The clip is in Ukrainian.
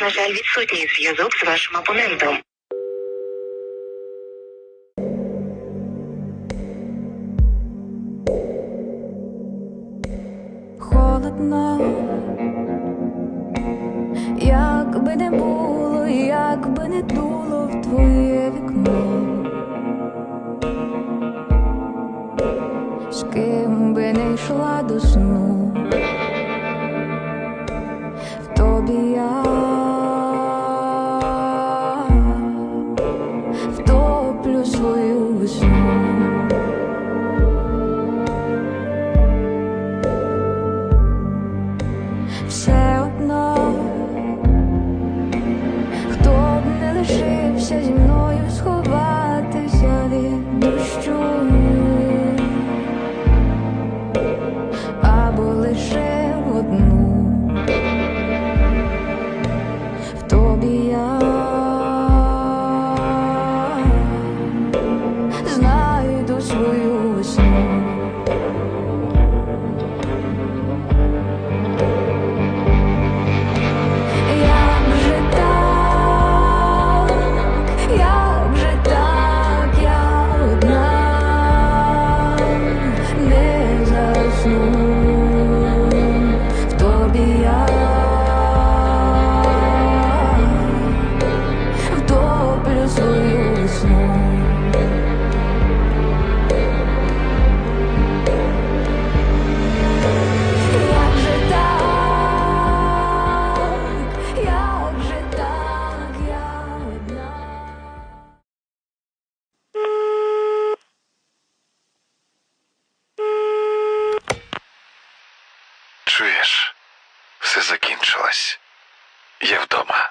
нас, на жаль, відсутній зв'язок з вашим абонентом. холодно, як би не було, як би не дуло в твоє вікно, з ким би не йшла до сну, втоплю свою весну. все одно, хто б не лишився зі мною сховатися знайду свою Чуєш, все закінчилось. Я вдома.